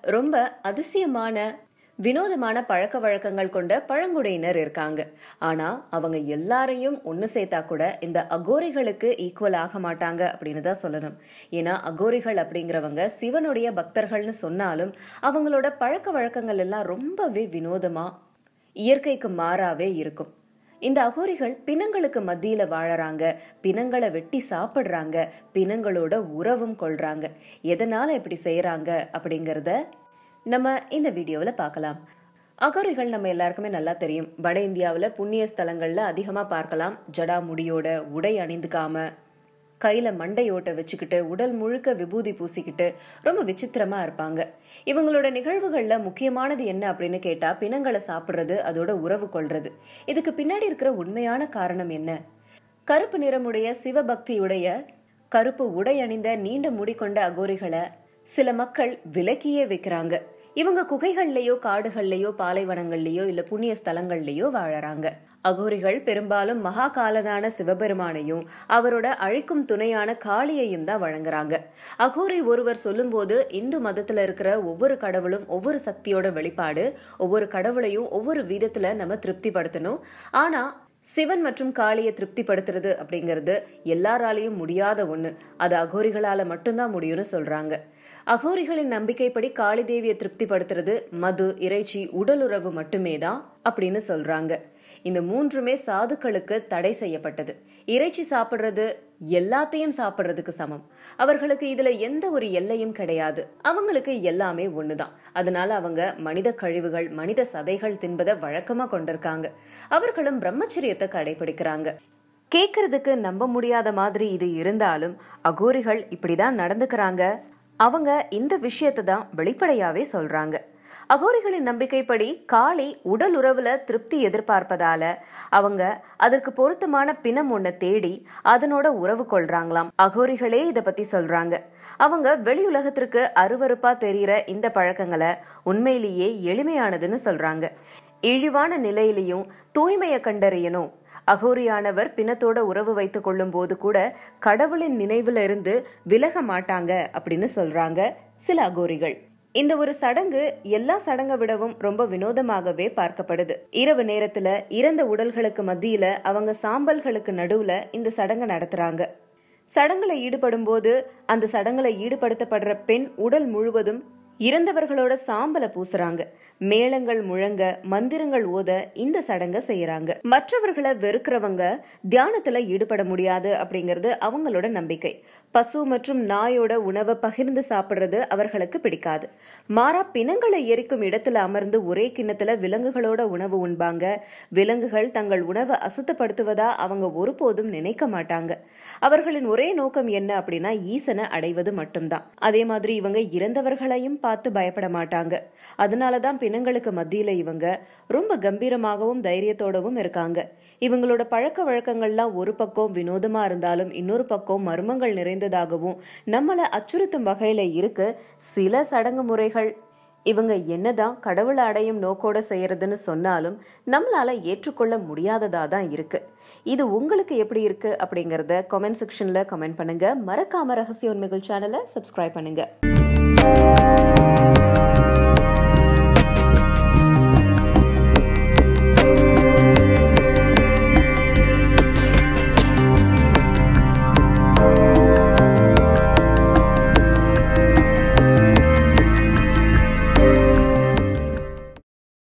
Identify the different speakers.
Speaker 1: ரொம்ப அதிசயமான வினோதமான பழக்க வழக்கங்கள் கொண்ட பழங்குடியினர் இருக்காங்க. ஆனா அவங்க எல்லாரையும் ஒன்னு சேர்த்தா கூட இந்த அகோரிகளுக்கு ஈக்குவல் ஆக மாட்டாங்க அப்படின்னு தான் சொல்லணும். ஏன்னா அகோரிகள் அப்படிங்கிறவங்க சிவனுடைய பக்தர்கள்னு சொன்னாலும் அவங்களோட பழக்க வழக்கங்கள் எல்லாம் ரொம்பவே வினோதமா இயற்கைக்கு மாறாவே இருக்கும். இந்த அகோரிகள் பிணங்களுக்கு மத்தியில வாழறாங்க. பிணங்களை வெட்டி சாப்பிடுறாங்க. பிணங்களோட உறவும் கொள்றாங்க. எதனால இப்படி செய்யறாங்க அப்படிங்கறத நம்ம இந்த வீடியோவில் பார்க்கலாம். அகோரிகள் நம்ம எல்லாருக்குமே நல்லா தெரியும். வட இந்தியாவில் புண்ணிய ஸ்தலங்கள்ல அதிகமாக பார்க்கலாம். ஜடா முடியோட உடை அணிந்துக்காம கையில மண்டையோட்டை வச்சுக்கிட்டு உடல் முழுக்க விபூதி பூசிக்கிட்டு ரொம்ப விசித்திரமா இருப்பாங்க. இவங்களோட நிகழ்வுகள்ல முக்கியமானது என்ன அப்படின்னு கேட்டா பிணங்களை சாப்பிடுறது அதோட உறவு கொள்றது. இதுக்கு பின்னாடி இருக்கிற உண்மையான காரணம் என்ன? கருப்பு நிறமுடைய சிவபக்தியுடைய கருப்பு உடை அணிந்த நீண்ட முடி கொண்ட அகோரிகளை சில மக்கள் விலக்கியே வைக்கிறாங்க. இவங்க குகைகள்லயோ காடுகள்லயோ பாலைவனங்கள்லயோ இல்ல புண்ணிய ஸ்தலங்கள்லயோ வாழறாங்க. அகோரிகள் பெரும்பாலும் மகாகாலனான சிவபெருமானையும் அவரோட அழைக்கும் துணையான காளியையும் தான் வழங்குறாங்க. அகோரி ஒருவர் சொல்லும்போது இந்து மதத்துல இருக்கிற ஒவ்வொரு கடவுளும் ஒவ்வொரு சக்தியோட வெளிப்பாடு ஒவ்வொரு கடவுளையும் ஒவ்வொரு விதத்துல நம்ம திருப்திப்படுத்தணும். ஆனா சிவன் மற்றும் காளியை திருப்திப்படுத்துறது அப்படிங்கிறது எல்லாராலையும் முடியாத ஒண்ணு. அது அகோரிகளால மட்டும்தான் முடியும்னு சொல்றாங்க. அகோரிகளின் நம்பிக்கைப்படி காளி தேவியை திருப்திப்படுத்துறது மது இறைச்சி உடலுறவு மட்டுமே தான் அப்படின்னு சொல்றாங்க. இந்த மூன்றுமே சாதுக்களுக்கு தடை செய்யப்பட்டது. இறைச்சி சாப்பிடுறது எல்லாத்தையும் சாப்பிடுறதுக்கு சமம். அவர்களுக்கு இதுல எந்த ஒரு எல்லையும் கிடையாது. அவங்களுக்கு எல்லாமே ஒண்ணுதான். அதனால அவங்க மனித கழிவுகள் மனித சதைகள் தின்பதை வழக்கமா கொண்டிருக்காங்க. அவர்களும் பிரம்மச்சரியத்தை கடைபிடிக்கிறாங்க. கேட்கறதுக்கு நம்ப முடியாத மாதிரி இது இருந்தாலும் அகோரிகள் இப்படிதான் நடந்துக்கிறாங்க. அவங்க இந்த விஷயத்தை தான் வெளிப்படையாவே சொல்றாங்க. அகோரிகளின் நம்பிக்கைப்படி காளி உடல் உறவுல திருப்தி எதிர்பார்ப்பதால அவங்க அதற்கு பொருத்தமான பிணம் ஒன்ன தேடி அதனோட உறவு கொள்றாங்களாம். அகோரிகளே இத பத்தி சொல்றாங்க. அவங்க வெளி உலகத்திற்கு அருவருப்பா தெரியிற இந்த பழக்கங்களை உண்மையிலேயே எளிமையானதுன்னு சொல்றாங்க. இழிவான நிலையிலையும் தூய்மையை கண்டறியணும். அகோரியானவர் பிணத்தோட உறவு வைத்துக் கொள்ளும் போது கூட கடவுளின் நினைவுல இருந்து விலக மாட்டாங்க அப்படின்னு சொல்றாங்க சில அகோரிகள். இந்த ஒரு சடங்கு எல்லா சடங்கை விடவும் ரொம்ப வினோதமாகவே பார்க்கப்படுது. இரவு நேரத்துல இறந்த உடல்களுக்கு மத்தியில அவங்க சாம்பல்களுக்கு நடுவுல இந்த சடங்கை நடத்துறாங்க. சடங்குல ஈடுபடும் போது அந்த சடங்குல ஈடுபடுத்தப்படுற பெண் உடல் முழுவதும் இறந்தவர்களோட சாம்பலை பூசுறாங்க. மேளங்கள் முழங்க மந்திரங்கள் ஓத இந்த சடங்க செய்யறாங்க. மற்றவர்களை வெறுக்கிறவங்க தியானத்துல ஈடுபட முடியாது அப்படிங்கிறது அவங்களோட நம்பிக்கை. பசு மற்றும் நாயோட உணவை பகிர்ந்து சாப்பிடுறது அவர்களுக்கு பிடிக்காது. மாறா பிணங்களை எரிக்கும் இடத்துல அமர்ந்து ஒரே கிண்ணத்துல விலங்குகளோட உணவு உண்பாங்க. விலங்குகள் தங்கள் உணவை அசுத்தப்படுத்துவதா அவங்க ஒருபோதும் நினைக்க மாட்டாங்க. அவர்களின் ஒரே நோக்கம் என்ன அப்படின்னா ஈசனை அடைவது மட்டும்தான். அதே மாதிரி இவங்க இறந்தவர்களையும் பார்த்து பயப்பட மாட்டாங்க. அதனாலதான் பிணங்களுக்கு மத்தியில இவங்க ரொம்ப கம்பீரமாகவும் தைரியத்தோடவும் இருக்காங்க. இவங்களோட பழக்க வழக்கங்கள்லாம் ஒரு பக்கம் வினோதமா இருந்தாலும் இன்னொரு பக்கம் மர்மங்கள் நிறைந்ததாகவும் நம்மளை அச்சுறுத்தும் வகையில இருக்கு சில சடங்கு முறைகள். இவங்க என்னதான் கடவுளை அடையும் நோக்கோட செய்யறதுன்னு சொன்னாலும் நம்மளால ஏற்றுக்கொள்ள முடியாததா தான் இருக்கு. இது உங்களுக்கு எப்படி இருக்கு அப்படிங்கறத கமெண்ட் செக்ஷன்ல கமெண்ட் பண்ணுங்க. மறக்காம ரகசிய உண்மைகள் சேனலை சப்ஸ்கிரைப் பண்ணுங்க. Música